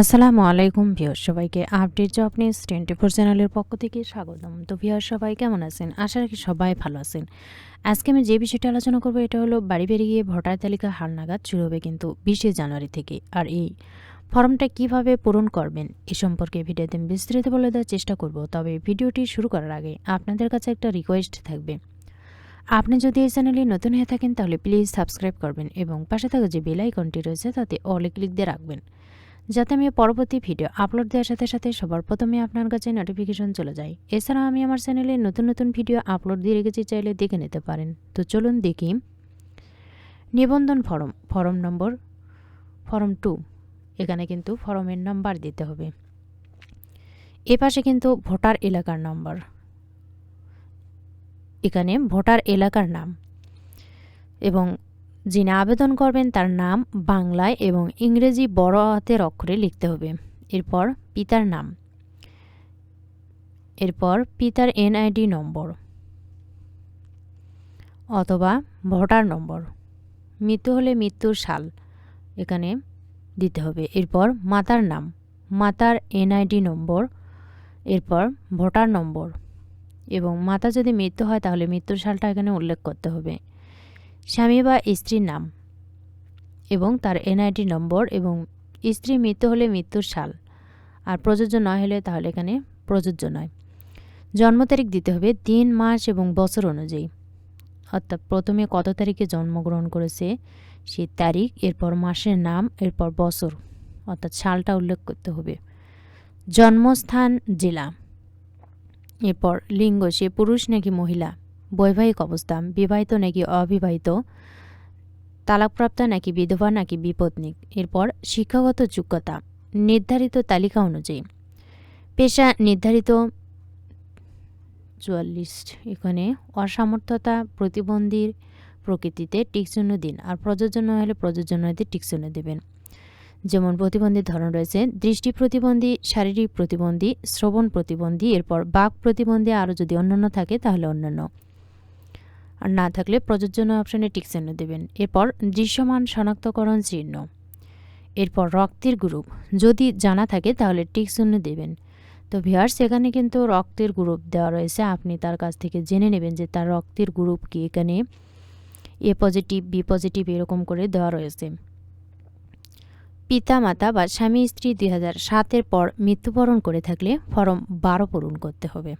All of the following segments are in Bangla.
আসসালামু আলাইকুম ভিউয়ার সবাইকে update job news twenty four চ্যানেলের পক্ষ থেকে স্বাগতম। তো ভিউয়ার সবাই কেমন আছেন? আশা রাখি সবাই ভালো আছেন। আজকে আমি যে বিষয়টা আলোচনা করব, এটা হলো বাড়ি বেরিয়ে গিয়ে ভোটার তালিকা হালনাগাদ শুরু হবে কিন্তু বিশে জানুয়ারি থেকে। আর এই ফর্মটা কীভাবে পূরণ করবেন, এ সম্পর্কে ভিডিওতে বিস্তারিত বলে দেওয়ার চেষ্টা করব। তবে ভিডিওটি শুরু করার আগে আপনাদের কাছে একটা রিকোয়েস্ট থাকবে। আপনি যদি এই চ্যানেলে নতুন হয়ে থাকেন, তাহলে প্লিজ সাবস্ক্রাইব করবেন এবং পাশে থাকা যে বেল আইকনটি রয়েছে, তাতে অলে ক্লিক দিয়ে রাখবেন। যাতে আমি পরবর্তী ভিডিও আপলোড দেওয়ার সাথে সাথে সবার প্রথমে আপনার কাছে নোটিফিকেশন চলে যায়। এছাড়া আমি আমার চ্যানেলে নতুন নতুন ভিডিও আপলোড দিয়ে রেখেছি, চাইলে দেখে নিতে পারেন। তো চলুন দেখি। নিবন্ধন form form number form two এখানে কিন্তু ফর্মের নাম্বার দিতে হবে। এ পাশে কিন্তু ভোটার এলাকার নম্বর এখানে ভোটার এলাকার নাম এবং যিনি আবেদন করবেন তার নাম বাংলায় এবং ইংরেজি বড় হাতের অক্ষরে লিখতে হবে। এরপর পিতার নাম। এরপর পিতার এনআইডি নম্বর অথবা ভোটার নম্বর। মৃত্যু হলে মৃত্যুর সাল এখানে দিতে হবে। এরপর মাতার নাম। মাতার এনআইডি নম্বর। এরপর ভোটার নম্বর। এবং মাতা যদি মৃত্যু হয় তাহলে মৃত্যুর সালটা এখানে উল্লেখ করতে হবে। স্বামী বা স্ত্রীর নাম এবং তার এনআইডি নম্বর এবং স্ত্রী মৃত্যু হলে মৃত্যুর সাল। আর প্রযোজ্য নয় হলে তাহলে এখানে প্রযোজ্য নয়। জন্ম তারিখ দিতে হবে দিন মাস এবং বছর অনুযায়ী। অর্থাৎ প্রথমে কত তারিখে জন্মগ্রহণ করেছে সেই তারিখ, এরপর মাসের নাম, এরপর বছর। অর্থাৎ সালটা উল্লেখ করতে হবে। জন্মস্থান, জেলা। এরপর লিঙ্গ, সে পুরুষ নাকি মহিলা? বৈবাহিক অবস্থা, বিবাহিত নাকি অবিবাহিত, তালাকপ্রাপ্ত নাকি বিধবা নাকি বিপত্নিক এরপর শিক্ষাগত যোগ্যতা, নির্ধারিত তালিকা অনুযায়ী। পেশা নির্ধারিত চুয়াল্লিশ, এখানে অসামর্থ্যতা, প্রতিবন্ধীর প্রকৃতিতে টিকচিহ্ন দিন, আর প্রযোজ্য হলে প্রযোজ্য টিকচিহ্ন দেবেন। যেমন প্রতিবন্ধীর ধরন রয়েছে, দৃষ্টি প্রতিবন্ধী, শারীরিক প্রতিবন্ধী, শ্রবণ প্রতিবন্ধী, এরপর বাক প্রতিবন্ধী আরও যদি অন্যান্য থাকে তাহলে অন্যান্য। আর না থাকলে প্রযোজ্য অপশনে টিক চিহ্ন দেবেন। এরপর দৃশ্যমান শনাক্তকরণ চিহ্ন। এরপর রক্তের গ্রুপ। যদি জানা থাকে তাহলে টিক চিহ্ন দেবেন। তো ভিয়ার্স এখানে কিন্তু রক্তের গ্রুপ দেওয়া রয়েছে। আপনি তার কাছ থেকে জেনে নেবেন যে তার রক্তের গ্রুপ কি এখানে এ পজিটিভ, বি পজিটিভ এরকম করে দেওয়া রয়েছে। পিতা মাতা বা স্বামী স্ত্রী দুই হাজার সাতের পর মৃত্যুবরণ করে থাকলে ফরম বারো পূরণ করতে হবে।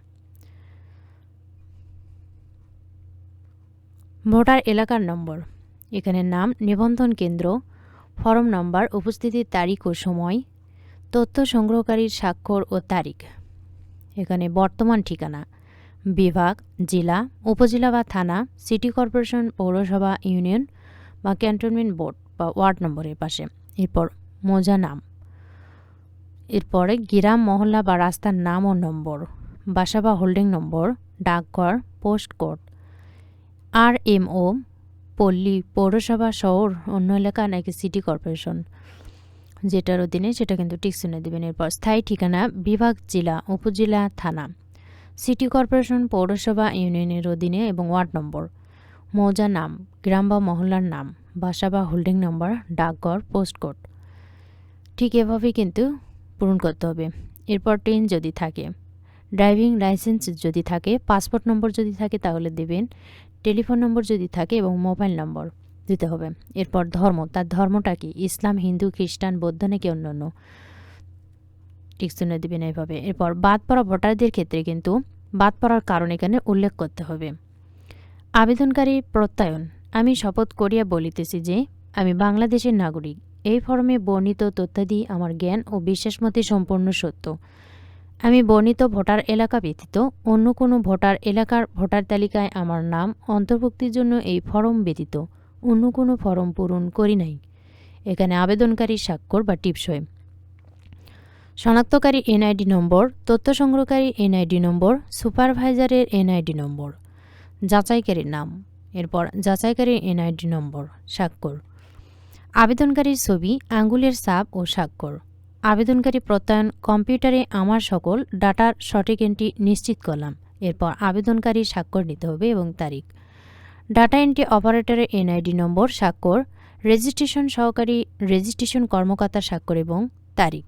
ভোটার এলাকার নম্বর। এখানে নাম, নিবন্ধন কেন্দ্র, ফরম নম্বর, উপস্থিতির তারিখ ও সময়, তথ্য সংগ্রহকারীর স্বাক্ষর ও তারিখ। এখানে বর্তমান ঠিকানা, বিভাগ, জেলা, উপজেলা বা থানা, সিটি কর্পোরেশন, পৌরসভা, ইউনিয়ন বা ক্যান্টনমেন্ট বোর্ড বা ওয়ার্ড নম্বরের পাশে। এরপর মোজা নাম। এরপরে গ্রাম, মহল্লা বা রাস্তার নাম ও নম্বর, বাসা বা হোল্ডিং নম্বর, ডাকঘর, পোস্ট কোড আর এম ও পল্লী পৌরসভা শহর অন্য এলাকা নাকি সিটি কর্পোরেশন? যেটার অধীনে সেটা কিন্তু টিক শুনে দেবেন। এরপর স্থায়ী ঠিকানা বিভাগ জেলা, উপজেলা, থানা। সিটি কর্পোরেশন, পৌরসভা, ইউনিয়নের অধীনে এবং ওয়ার্ড নম্বর। মৌজা নাম, গ্রাম বা মহল্লার নাম, বাসা বা হোল্ডিং নম্বর, ডাকঘর, পোস্টকোড। ঠিক এভাবেই কিন্তু পূরণ করতে হবে। এরপর ট্রেন যদি থাকে, ড্রাইভিং লাইসেন্স যদি থাকে, পাসপোর্ট নম্বর যদি থাকে তাহলে দেবেন টেলিফোন নম্বর যদি থাকে এবং মোবাইল নম্বর দিতে হবে। এরপর ধর্ম, তার ধর্মটা কি? ইসলাম, হিন্দু, খ্রিস্টান, বৌদ্ধ নাকি অন্যান্য? ঠিক শুনে দেবেন এইভাবে। এরপর বাদ পড়া ভোটারদের ক্ষেত্রে কিন্তু বাদ পড়ার কারণ এখানে উল্লেখ করতে হবে। আবেদনকারী প্রত্যয়ন। আমি শপথ করিয়া বলিতেছি যে, আমি বাংলাদেশের নাগরিক। এই ফর্মে বর্ণিত তথ্যাদি আমার জ্ঞান ও বিশ্বাসমতে সম্পূর্ণ সত্য। আমি বর্ণিত ভোটার এলাকা ব্যতীত অন্য কোনো ভোটার এলাকার ভোটার তালিকায় আমার নাম অন্তর্ভুক্তির জন্য এই ফর্ম ব্যতীত অন্য কোনো ফর্ম পূরণ করি নাই। এখানে আবেদনকারী স্বাক্ষর বা টিপসই। শনাক্তকারী এনআইডি নম্বর, তথ্য সংগ্রহকারী এনআইডি নম্বর, সুপারভাইজারের এনআইডি নম্বর, যাচাইকারীর নাম, এরপর যাচাইকারীর এনআইডি নম্বর, স্বাক্ষর। আবেদনকারীর ছবি আঙ্গুলের সাপ ও স্বাক্ষর। আবেদনকারী প্রত্যয়ন কম্পিউটারে আমার সকল ডাটার সঠিক এন্ট্রি নিশ্চিত করলাম। এরপর আবেদনকারী স্বাক্ষর নিতে হবে এবং তারিখ। ডাটা এন্ট্রি অপারেটরের এনআইডি নম্বর, স্বাক্ষর রেজিস্ট্রেশন সহকারী রেজিস্ট্রেশন কর্মকর্তার স্বাক্ষর এবং তারিখ।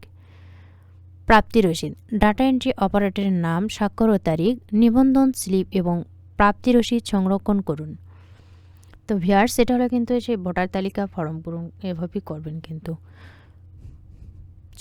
প্রাপ্তি রসিদ। ডাটা এন্ট্রি অপারেটরের নাম, স্বাক্ষর ও তারিখ, নিবন্ধন, স্লিপ এবং প্রাপ্তি রসিদ সংরক্ষণ করুন। তো ভিয়ার সেটা হলো কিন্তু সেই ভোটার তালিকা ফর্ম পূরণ এভাবেই করবেন কিন্তু।